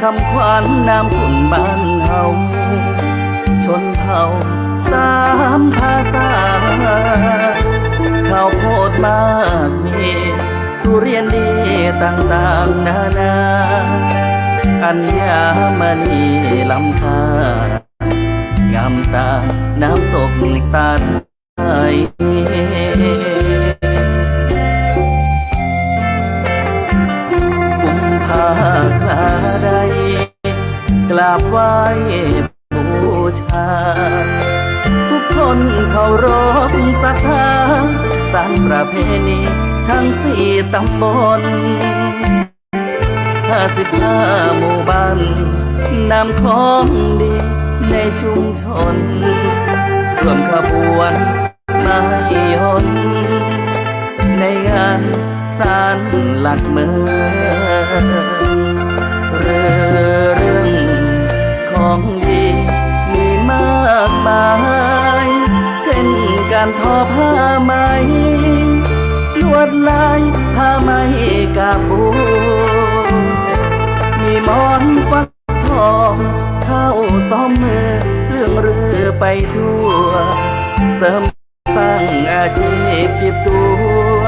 คำขวัญนามคุณบ้านเฮาชนเผ่าสามภาษา ข้าวโพดมากมีทุเรียนดีต่างๆนานา อัญญามณีลำธางามตา น้ำตกตาไทย ราบไหว้บูชา ทุกคนเคารพศรัทธาสารประเพณีทั้งสี่ตำบลห้าสิบห้าหมู่บ้านนำของดีในชุมชนรวมขบวนมาหยนในงานสารหลักเมืองเรือ ของดีมีมากมาย เช่นการทอผ้าไหม ลวดลายผ้าไหมกาบู มีมอนฟักทองเข้าซ้อมมือเรื่องเรือไปทั่ว เสริมสร้างอาชีพติดตัว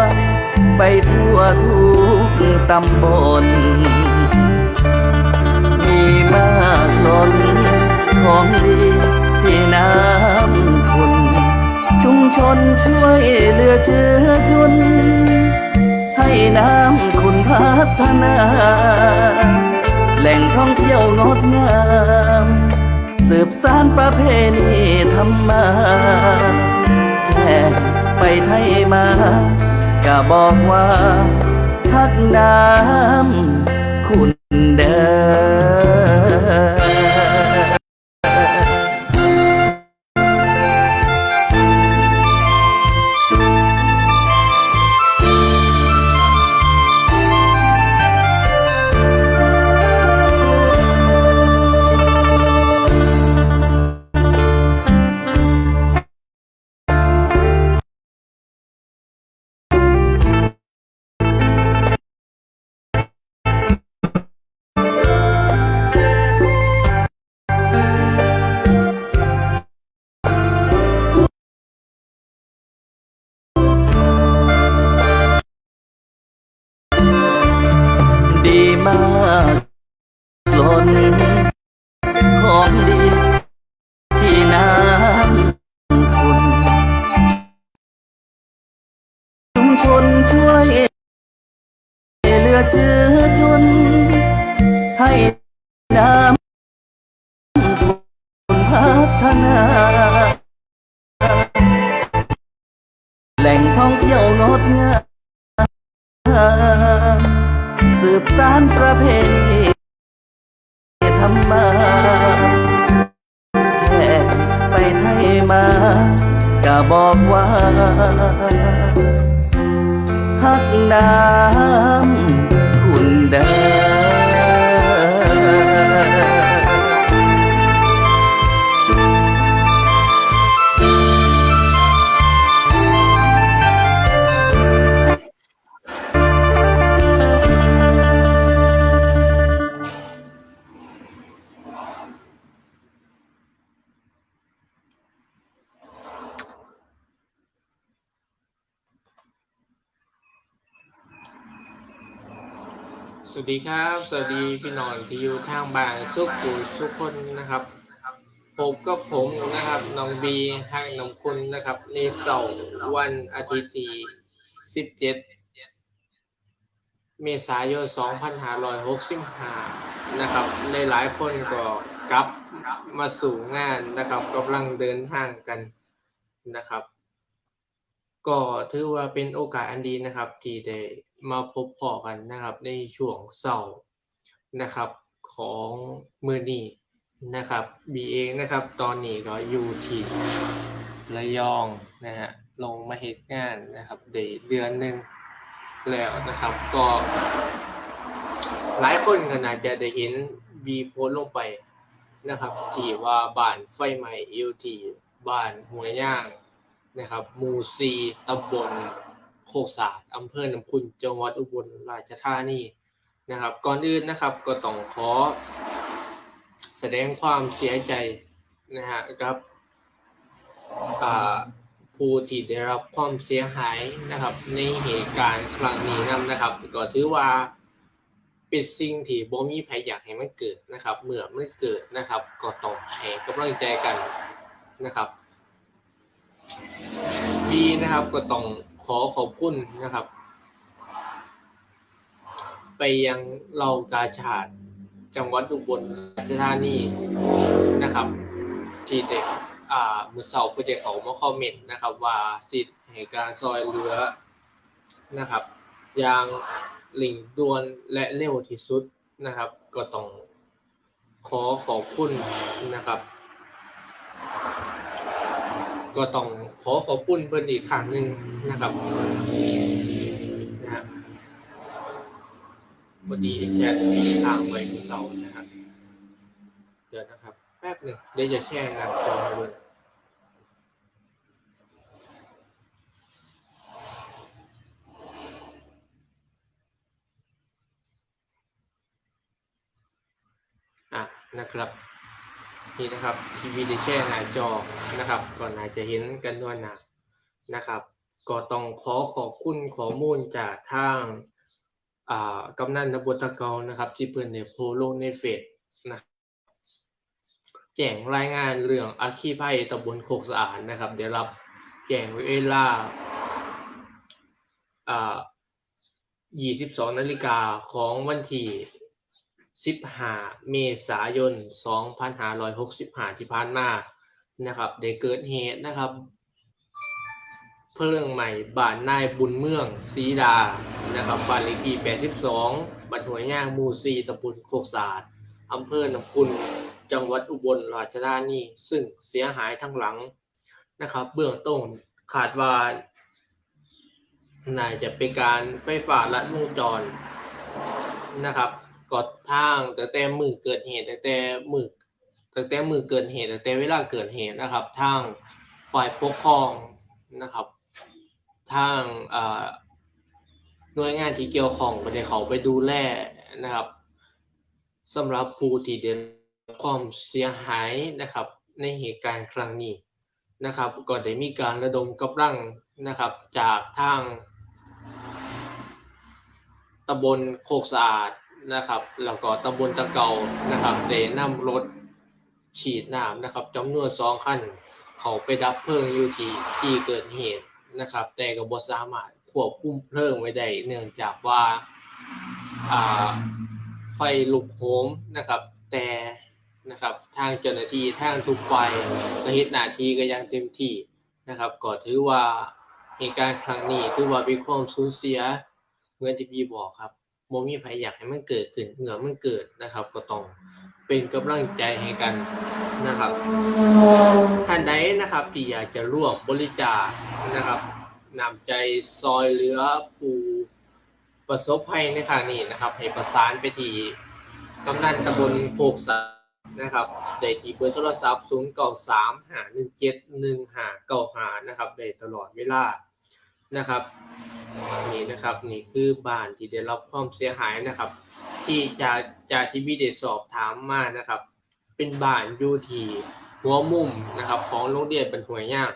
ไปทั่วทุกตำบล มีมาก ลนของดีที่น้ำคุณชุมชนช่วยเหลือเจือจุน ให้น้ำคุณพัฒนา แหล่งท่องเที่ยวงดงาม สืบสานประเพณีธรรมาแค่ไปไทยมาก็บอกว่าพักน้ำคุณเดิน สืบสานประเพณีธรรมาแค่ไปไทยมาก็บอกว่าฮักน้ำคุณแดิ ดีครับ สวัสดีพี่น้องที่อยู่ทางบ้านสุขูสุขคนนะครับผมก็ผมนะครับน้องบีให้น้องคุณนะครับ ในเสาร์วันอาทิตย์ที่17 เมษายน 2565 นะครับหลายๆคนก็กลับมาสู่งานนะครับกำลังเดินทางกันนะครับ ก็ถือว่าเป็นโอกาสอันดีนะครับที่ได้ มาพบพอกันนะครับ ในช่วงเสาร์นะครับของมือนี้นะครับ บีเองนะครับ ตอนนี้ก็อยู่ที่ระยองนะฮะลงมาเหตุงานนะครับได้เดือนหนึ่งแล้วนะครับก็ หลายคนก็น่าจะได้เห็นวีโพสต์ลงไปนะครับที่ว่าบ้านไฟไหม้อยู่ที่บ้านหัวย่างนะครับ มูซีตำบล โคกสาดอำเภอหนองคุณจังหวัดอุบลราชธานีนะครับ ก่อนอื่นนะครับก็ต้องขอ แสดงความเสียใจนะฮะกับผู้ที่ได้รับความเสียหายนะครับ ในเหตุการณ์ครั้งนี้นำนะครับ ก็ถือว่าเป็นสิ่งที่บ่มีใครอยากให้มันเกิดนะครับ เมื่อมันเกิดนะครับ ก็ต้องให้กำลังใจกันนะครับปีนะครับก็ต้อง อขอบคุณนะครับ ไปยังเรากาชาดจังหวัดอุบลราชธานีนะครับ ที่เด็กอ่ามือเสาเพื่อเด็กเขามาคอมเมนต์นะครับ ว่าสิทธิ์ในการซอยเรือนะครับอย่างหลิงดวนและเร็วที่สุดนะครับ ก็ต้องขอขอบคุณนะครับ ก็ต้องขอขอบคุณเพิ่นอีกครั้งหนึ่งนะครับนะฮะพอดีแชทมีทางไว้ที่เสานะครับเดี๋ยวนะครับ แป๊บหนึ่งเดี๋ยวจะแชร์หน้าจอให้เบิ่งอะนะครับ นี่นะครับทีวีได้แชร์หน้าจอนะครับก่อนอาจจะเห็นกันด้วยนะนะครับ ก็ต้องขอขอบคุณข้อมูลจากทางอ่ากำนันนบุตะเกานะครับ ที่เพิ่นได้โพสต์ลในเฟซนะแจ้งรายงานเรื่องอัคคีภัยตำบลโคกสะอาดนะครับได้รับแจ้งเวลาอ่า22 นาฬิกาของวันที่ 15 เมษายน 2565 ที่ผ่านมานะครับได้เกิดเหตุนะครับ เพลิงใหม่บ้านนายบุญเมืองศรีดานะครับบ้านเลขที่ 82บ้านหัวยย่างมู่4ตำบลโคกสะอาดอำเภอหนองคุณจังหวัดอุบลราชธานีซึ่งเสียหายทั้งหลังนะครับ เบื้องต้นขาดว่าน่าจะเป็นการไฟฟ้าลัดวงจรนะครับ ก็ทางแตั้งแต่มือเกิดเหตุแตั้งแต่มือแตั้งแต่มือเกิดเหตุแตั้งแต่เวลาเกิดเหตุนะครับ ทางฝ่ายปกครองนะครับ ทางอ่าหน่วยงานที่เกี่ยวข้องก็ได้เขาไปดูแลนะครับสำหรับผู้ที่ได้รับความเสียหายนะครับ ในเหตุการณ์ครั้งนี้นะครับ ก็ได้มีการระดมกำลังนะครับ จากทางตำบลโคกสะอาด นะครับแล้วก็ตำบลตะเกานะครับได้นำรถฉีดน้ำนะครับจำนวนสองคันเขาไปดับเพลิงอยู่ที่ที่เกิดเหตุนะครับ แต่ก็บ่สามารถควบคุมเพลิงไว้ได้เนื่องจากว่าไฟลุกโหมนะครับ แต่นะครับทางเจ้าหน้าที่ทางทุกฝ่ายก็เฮ็ดหน้าที่ก็ย่างเต็มที่นะครับก็ถือว่าเหตุการณ์ครั้งนี้ถือว่าเป็นความสูญเสียเหมือนที่พี่บอกครับ บ่มีใครอยากให้มันเกิดขึ้นเมื่อมันเกิดนะครับ ก็ต้องเป็นกำลังใจให้กันนะครับ ท่านใดนะครับที่อยากจะร่วมบริจาคนะครับนำใจซอยเหลือผู้ประสบภัยในครั้งนี้นะครับ ให้ประสานไปที่กำนันตำบลโคกสะนะครับได้ที่เบอร์โทรศัพท์ 0 9 3 5 1 7 1 5 9 5 นะครับได้ตลอดเวลา นะครับนี่นะครับนี่คือบ้านที่ได้รับความเสียหายนะครับ ที่จากจากที่พี่ได้สอบถามมานะครับ เป็นบ้านอยู่ที่หัวมุมนะครับของโรงเรียนเป็นหัวยย่าง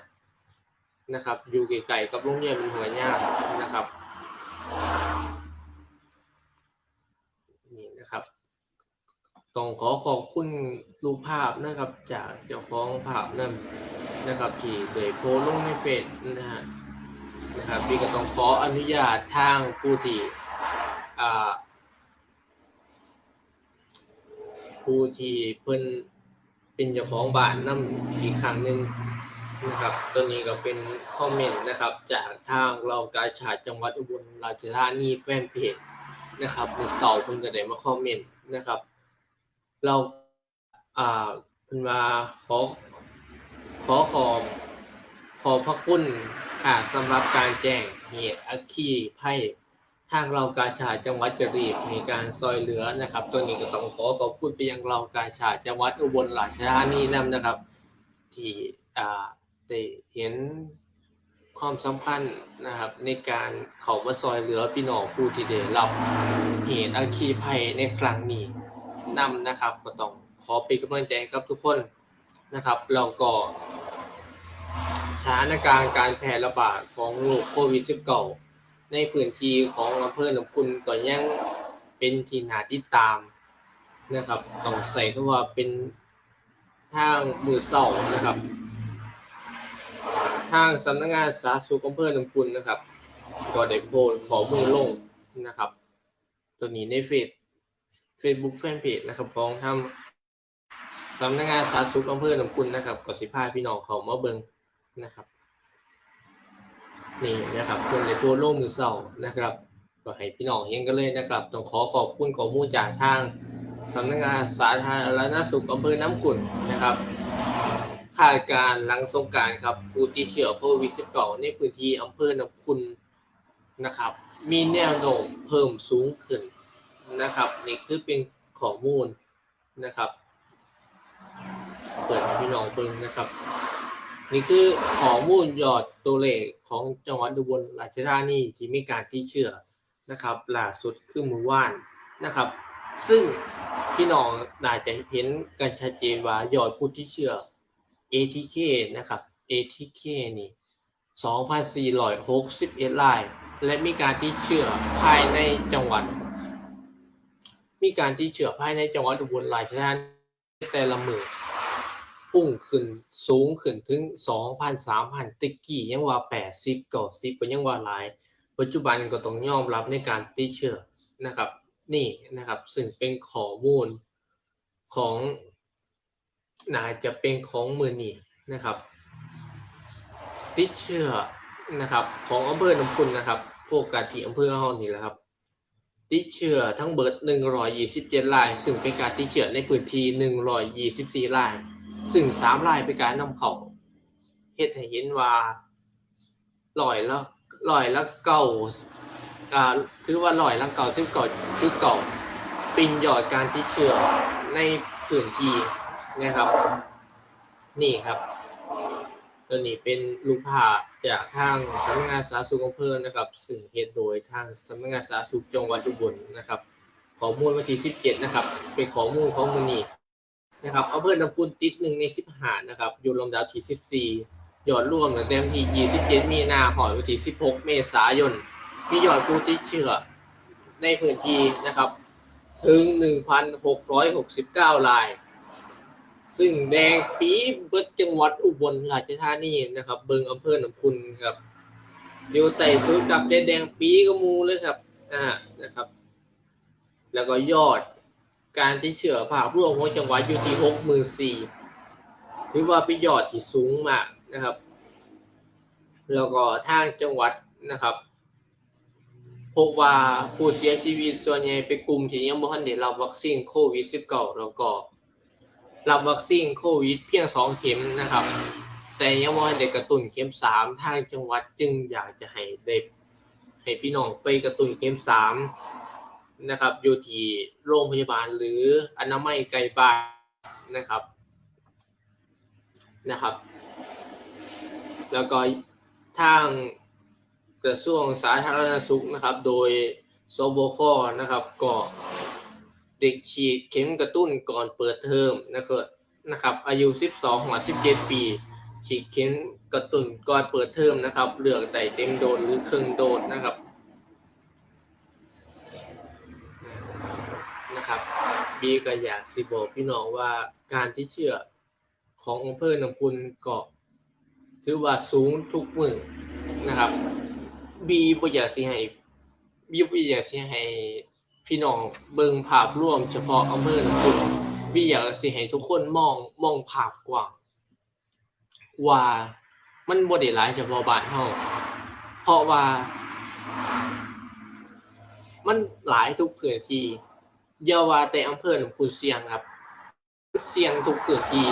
นะครับ อยู่ไกลๆกับโรงเรียนเป็นหัวยย่างนะครับนี่นะครับต้องขอขอบคุณรูปภาพนะครับจากเจ้าของภาพนั่นนะครับที่ได้โพสลงในเฟซนะฮะ นะครับพี่ก็ต้องขออนุญาตทางผู้ที่ผู้ที่เพิ่นเป็นเจ้าของบ้านนํอีกครั้งหนึ่งนะครับ ตัวนี้ก็เป็นคอมเมนต์นะครับ จากทางเรากาชาดจังหวัดอุบลราชธานีแฟนเพจนะครับในเสาเพิ่นก็ได้มาคอมเมนต์นะครับ เราอ่าเพิ่นว่าขอขอขอบขอบพระคุณ ค่ะสำหรับการแจ้งเหตุอัคคีภัยทางเรากาชาดจังหวัดกระบี่มีการซอยเหลือนะครับ ตัวนี้ก็ต้องขอขอบคุณไปยังเรากาชาดจังหวัดอุบลราชธานีนํนะครับ ที่ได้เห็นความสำคัญนะครับ ในการเข้ามาซอยเหลือพี่น้องผู้ที่ได้รับเหตุอัคคีภัยในครั้งนี้นำนะครับ ก็ต้องขอเป็นกำลังใจให้กับทุกคนนะครับแล้วก็ ถานการณ์การแพร่ระบาดของโรคโควิด -19 ในพื้นที่ของอำเภอหนองคุณก็ยังเป็นที่น่าติดตามนะครับต้องใส่คำว่าเป็นทางมือเศร้านะครับ ทางสำนักงานสาธารณสุขอำเภอหนองคุณนะครับ ก็ได้โพสต์ขอมูลลงนะครับ ตัวนี้ในเฟซ Facebook Fanpage นะครับของทำสำนักงานสาธารณสุขอำเภอหนองคุณนะครับก็สิพาพี่น้องเขามาเบิ่ง นะครับนี่นะครับเพื่อนในตัวโลกมือเศร้านะครับก็ให้พี่น้องเห็นกันเลยนะครับ ต้องขอขอบคุณข้อมูลจากทางสำนักงานสาธารณสุขอำเภอน้ำขุ่นนะครับคาดการหลังสงการครับผู้ติดเชื้อโควิด -19 ในพื้นที่อำเภอน้ำขุ่นนะครับ มีแนวโน้มเพิ่มสูงขึ้นนะครับนี่คือเป็นข้อมูลนะครับ เปิดพี่น้องเบิ่งนะครับ นี่คือข้อมูลยอดตัวเลขของจังหวัดอุบลราชธานีที่มีการที่เชื่อนะครับล่าสุดคือมือว่านนะครับ ซึ่งพี่น้องน่าจะเห็นกันชัดเจนว่ายอดผู้ที่เชื่อ ATK นะครับ ATK นี่2,461ราย และมีการที่เชื่อภายในจังหวัด มีการที่เชื่อภายในจังหวัดอุบลราชธานีแต่ละหมื่อ พุ่งขึ้นสูงขึ้นถึง2,000 3,000ติกกี้ยังว่า80 90ก็ยังว่าหลาย ปัจจุบันก็ต้องยอมรับในการติดเชื้อนะครับ นี่นะครับ ซึ่งเป็นข้อมูลของน่าจะเป็นของมือนี่นะครับ ติดเชื้อนะครับ ของอำเภอหนองคุณนะครับ โฟกัสที่อำเภอเฮานี่แหละครับติดเชื้อทั้งเบิด 127ราย ซึ่งเป็นการติดเชื้อในพื้นที่ 124ราย ซึ่ง3รายเป็นการนำเข้าเฮ็ดให้เห็นว่าร้อยละร้อยละเก้าอ่าถือว่าร้อยละเก้าสิบเก้าคือเก่าเป็นยอดการติดเชื้อในพื้นที่นะครับ นี่ครับตัวนี้เป็นรูปภาจากทางสำนักงานสาธารณสุขอำเภอนะครับ ซึ่งเฮ็ดโดยทางสำนักงานสาธารณสุขจังหวัดอุบลนะครับ ข้อมูลวันที่ 17 นะครับ เป็นข้อมูลของมื้อนี้ นะครับอำเภอน้ำพุนติดหนึ่งใน15นะครับอยู่ลำดับที่14ยอดรวมเตั้งแต่วันที่27มีนาหอยวันที่16เมษายนมียอดผู้ติดเชื้อในพื้นที่นะครับ ถึง1,669ราย ซึ่งแดงปีเบิดจังหวัดอุบลราชธานีนะครับ เบิงอำเภอหนองคุณครับอยู่ใต้สุดกับแดงปีก็มูเลยครับอ่านะครับ แล้วก็ยอด การติดเชื้อภาพรวมของจังหวัดอยู่ที่หกหมื่นสี่ถือว่าเป็นยอดที่สูงมากนะครับ แล้วก็ทางจังหวัดนะครับพบว่าผู้เสียชีวิตส่วนใหญ่เป็นกลุ่มที่ยังบ่ทันได้รับวัคซีนโควิด -19 แล้วก็รับวัคซีนโควิดเพียงสองเข็มนะครับ แต่ยังบ่ทันได้กระตุ้นเข็มสามทางจังหวัดจึงอยากจะให้ได้ให้พี่น้องไปกระตุ้นเข็มสาม นะครับ อยู่ที่โรงพยาบาลหรืออนามัยไกลบ้านนะครับนะครับ แล้วก็ทางกระทรวงสาธารณสุขนะครับ โดยสบคอนะครับก็เด็กฉีดเข็มกระตุ้นก่อนเปิดเทอมนะครับนะครับ อายุ 12หัว17 ปี ฉีดเข็มกระตุ้นก่อนเปิดเทอมนะครับเลือกได้เต็มโดสหรือครึ่งโดสนนะครับ บีก็อยากสิบอกพี่น้องว่าการที่เชื่อของอำเภอน้ำพุนก็ถือว่าสูงทุกมือนะครับ บีบ่อยากสิให้บีบ่อยากสิให้พี่น้องเบิ่งภาพรวมเฉพาะอำเภอน้ำพุนบีอยากสิให้ทุกคนมองมองภาพกว้างว่ามันบ่ได้หลายเฉพาะบ้านเฮาเพราะว่า มันหลายทุกพื้นที่ อย่าวาแต่อำเภอหนองคูเสียงครับ เสียงทุกพื้นที่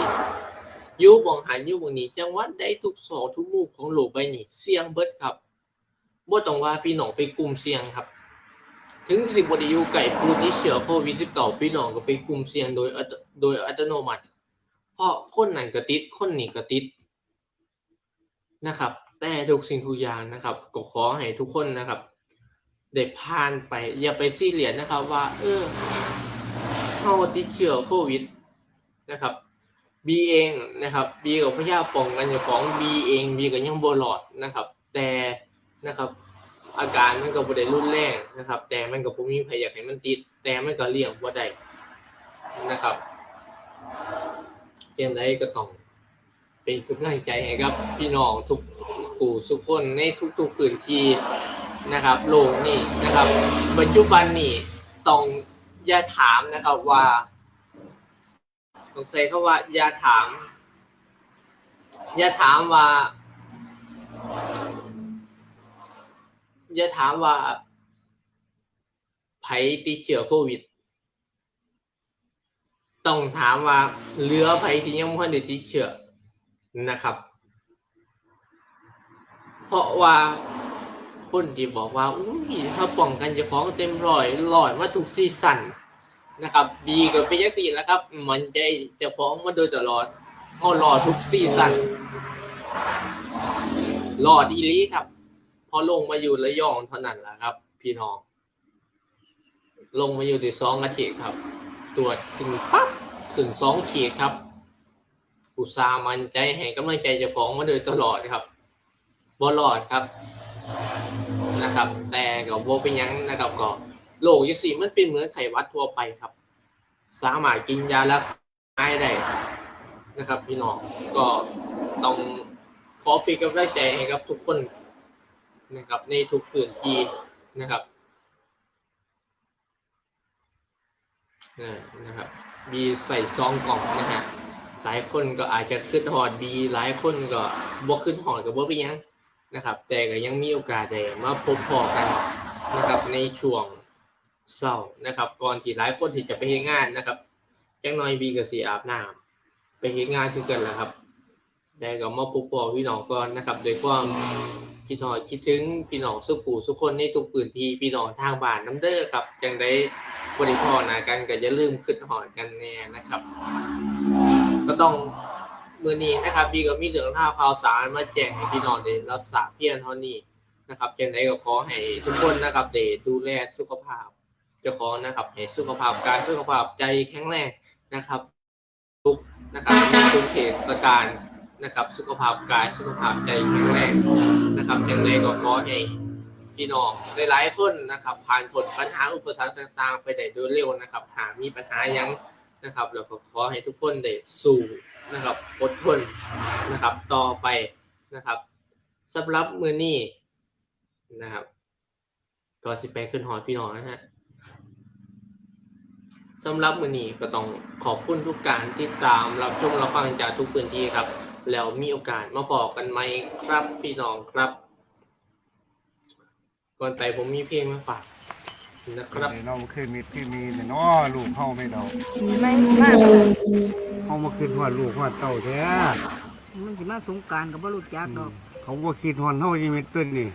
ยู่บ่งหันยู่บ่งนี้ จังหวัดใดทุกซอกทุกมุมของโลกใบนี้เสียงเบิดครับบ่ต้องว่าพี่น้องไปกลุ่มเสียงครับ ถึงสิบ่ได้อยู่ใกล้ผู้ที่เชื้อโควิด19พี่น้องก็ไปกลุ่มเสียงโดยโดยอัตโนมัติ เพราะคนนั้นก็ติดคนนี้ก็ติดนะครับ แต่ทุกสิ่งทุกอย่างนะครับก็ขอให้ทุกคนนะครับ ได้ผ่านไป อย่าไปซีเรียสนะครับว่า เออเฮาติดเชื้อโควิดนะครับบีเองนะครับบีกับพยายาป้องกันเจ้าของบีเองบีก็ยังบ่รอดนะครับ แต่นะครับ อาการมันก็บ่ได้รุนแรงนะครับ แต่มันก็บ่มีใครอยากให้มันติด แต่มันก็เลี่ยงบ่ได้นะครับเพียงใดก็ต้องเป็นกำลังใจให้กับ พี่น้องทุกผู้ทุกคนในทุกๆพื้นที่ นะครับโลกนี้นะครับ ปัจจุบันนี้ต้องอย่าถามนะครับว่าสงสัยเขาว่าอย่าถาม อย่าถามว่า อย่าถามว่าไผติดเชื้อโควิด ต้องถามว่าเหลือไผที่ยังไม่ได้ติดเชื้อนะครับ เพราะว่า คนที่บอกว่าอุ้ยถ้าป้องกันจะฟ้องเต็มร้อยหลอดมาถูกซีซั่นนะครับดีกับพีเอซีแล้วครับ มันใจเจะฟ้องมาโดยตลอดเอาหลอดทุกซีซั่นหลอดอีลีครับ พอลงมาอยู่ระยองเท่านั้นแหละครับ พี่น้อง ลงมาอยู่ที่สองอาทิตย์ครับ ตรวจขึ้นปั๊บขึ้นสองขีดครับอุตสามันใจให้กำลังใจจะฟ้องมาโดยตลอดครับบอลอดครับ นะครับ แต่ก็บ่เป็นยังนะครับก็โรคยี่สี่มันเป็นเหมือนไข้หวัดทั่วไปครับ สามารถกินยารักษายได้นะครับ พี่น้องก็ต้องขอป็นกำลังใจให้กับทุกคนนะครับ ในทุกพื้นที่นะครับอ่านะครับบีใส่ซองกล่องนะฮะหลายคนก็อาจจะขึ้นหอดบีหลายคนก็บ่ขึ้นหอดกับบ่เป็นหยัง นะครับ แต่ก็ยังมีโอกาสได้มาพบพอกันนะครับในช่วงเศร้านะครับ ก่อนที่หลายคนที่จะไปเฮ็ดงานนะครับจังน้อยบีก็สิอาบน้ำไปเฮ็ดงานคือกันแหละครับแต่ก็มาพบพอพี่น้องก่อนนะครับโดยความคิดหอดคิดถึงพี่น้องสุกูสุกคนในทุกพื้นที่พี่น้องทางบ้านน้ำเด้อครับจังได้บริพอนากันก็อย่าลืมขึ้นหอดกันแน่นะครับ ก็ต้อง มือนี้นะครับดีก็มีเรื่องราวข่าวสารมาแจ้งให้พี่น้องได้รับทราเพียงเท่านี้นะครับจังไดก็ขอให้ทุกคนนะครับได้ดูแลสุขภาพเจ้าของนะครับให้สุขภาพกายสุขภาพใจแข็งแรงนะครับ ทุกนะครับทุกเทศกาลนะครับ สุขภาพกายสุขภาพใจแข็งแรงนะครับจังไดก็ขอให้พี่น้องหลายๆคนนะครับ ผ่านผลปัญหาอุปสรรคต่าง ๆ ไปได้โดยเร็วนะครับ หากมีปัญหายัง นะครับ แล้วก็ขอให้ทุกคนได้สู้นะครับอดทนนะครับต่อไปนะครับสำหรับมือนี้นะครับก็สิไปขึ้นหอพี่น้องนะฮะสำหรับมือนี้ก็ต้องขอบคุณทุกการติดตามรับชมรับฟังจากทุกพื้นที่ครับ แล้วมีโอกาสมาบอกกันไหมครับพี่น้องครับ ก่อนไปผมมีเพลงมาฝาก นะครับเนาะมันคือมีที่มีเนี่ยเนาะลูกเฮาไม่เดามีไหมมากเฮามาคิดฮอดลูกฮอดเต้าแท้มันสิมาสงกรารกับบ่รู้จักดอก เขาบ่คิดฮอดเฮาอีเม็ดต้นนี่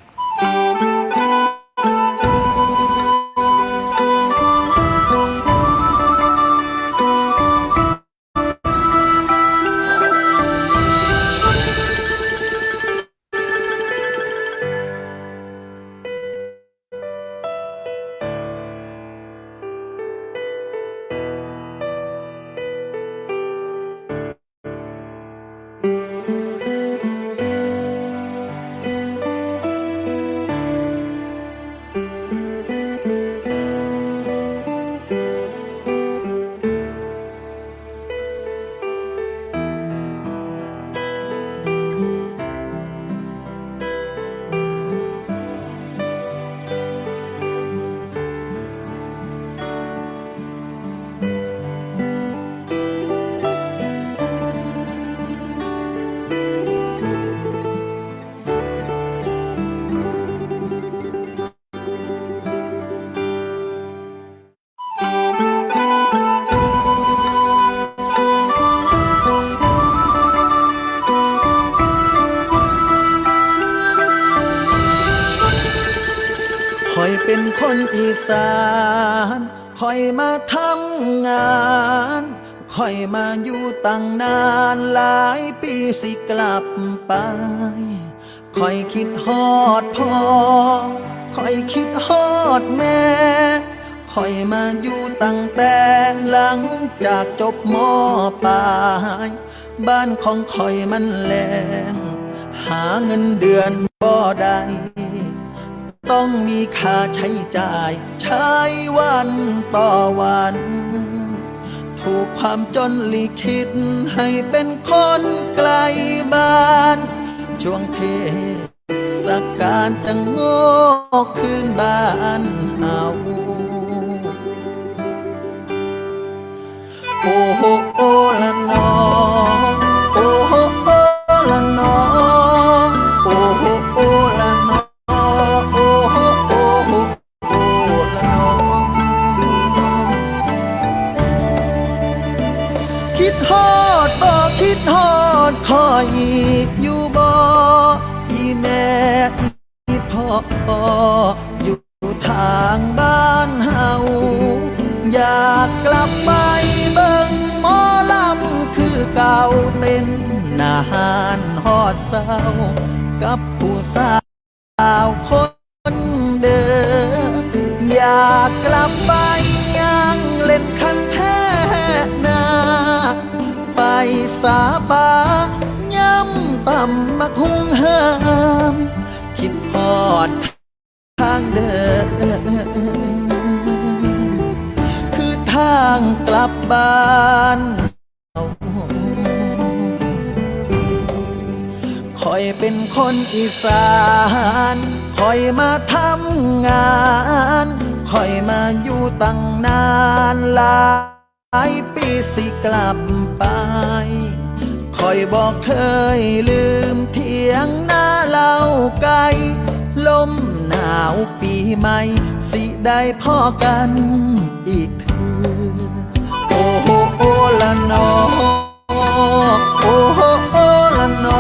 คอยมาทำงานคอยมาอยู่ตั้งนานหลายปีสิกลับไปคอยคิดฮอดพ่อคอยคิดฮอดแม่คอยมาอยู่ตั้งแต่หลังจากจบมปลายบ้านของคอยมันแลงหาเงินเดือนบ่ได้ ต้องมีค่าใช้จ่าย ใช้วันต่อวัน ถูกความจนลิขิตให้เป็นคนไกลบ้าน ช่วงเทศกาลจะโง่คืนบ้านเฮาโอ้โหโอ้ละนอโอ้โหโอ้ละนอโอ้ ฮอดบ่คิดฮอดคอยอยู่บ่อีแม่อีพ่ออยู่ทางบ้านเฮาอยากกลับไปเบิ่งหมอลำคือเก่าเต้นนานฮอดเศร้า กับผู้สาวคนเดิมอยากกลับไป สาบาย่ำต่ำมาคุงห้ามคิดฮอดทางเดิน คือทางกลับบ้านคอยเป็นคนอีสานคอยมาทำงานคอยมาอยู่ตั้งนานลา ยปีสิกลับไป คอยบอกเคยลืมเทียงหน้าเล่าไกลลมหนาวปีใหม่ สิได้พ่อกันอีกเถือโอ้โหโอ้ละนอโอ้โหโอ้ละนอ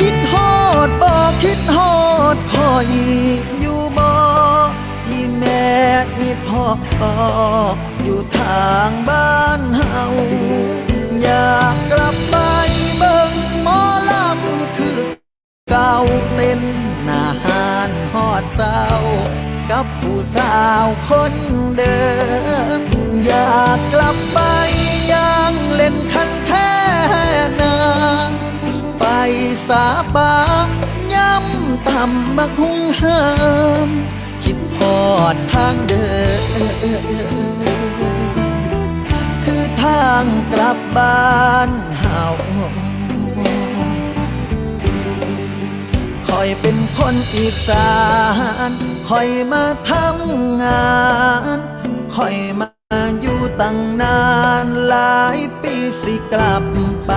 คิดฮอดบ่คิดฮอดคอยอยู่บ่อีแม่อีพ่ออยู่ทางบ้านเฮาอยากกลับไปเบิ่งหมอลำคือเก่าเต้นหน้าหานฮอดเศร้ากับผู้สาวคนเดิม อยากกลับไปยังเล่นคัน สาบาย่ำต่ำบักหุงห้ามคิดพอดทางเดิน คือทางกลับบ้านเฮาคอยเป็นคนอีสานคอยมาทำงานคอยมาอยู่ตั้งนานหลายปีสิกลับไป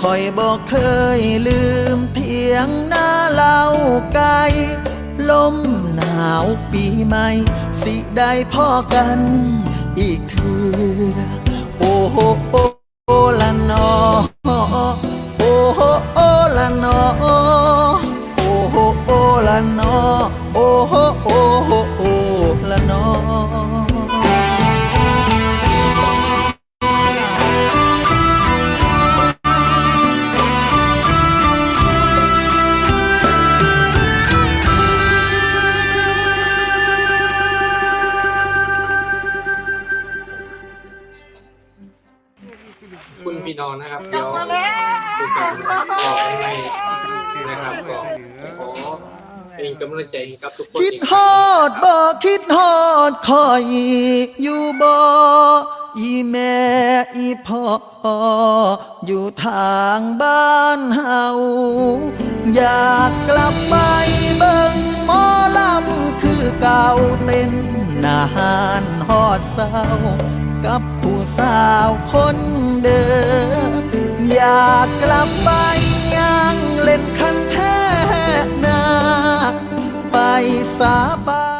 คอยบอกเคยลืมเทียงหน้าเล่าไกลลมหนาวปีใหม่ สิได้พ่อกันอีกเถือโอ้โหโอ้โอ้ละนอโอ้โหโอ้ละนอโอ้โหโอ้ละนอโอ้โห น้องนะครับเดี๋ยวดูการออกยังไงนะครับก็ขอเป็นกำลังใจให้กับทุกคนคิดอีกฮอดบ่คิดฮอดคอยอยู่บ่อีแม่อีพ่ออยู่ทางบ้านเฮาอยากกลับไปเบิ่งหมอลำคือเก่าเต้นนานฮอดเศร้า กับผู้สาวคนเดิม อยากกลับไปยังเล่นคันแท้นา ไปสาบาน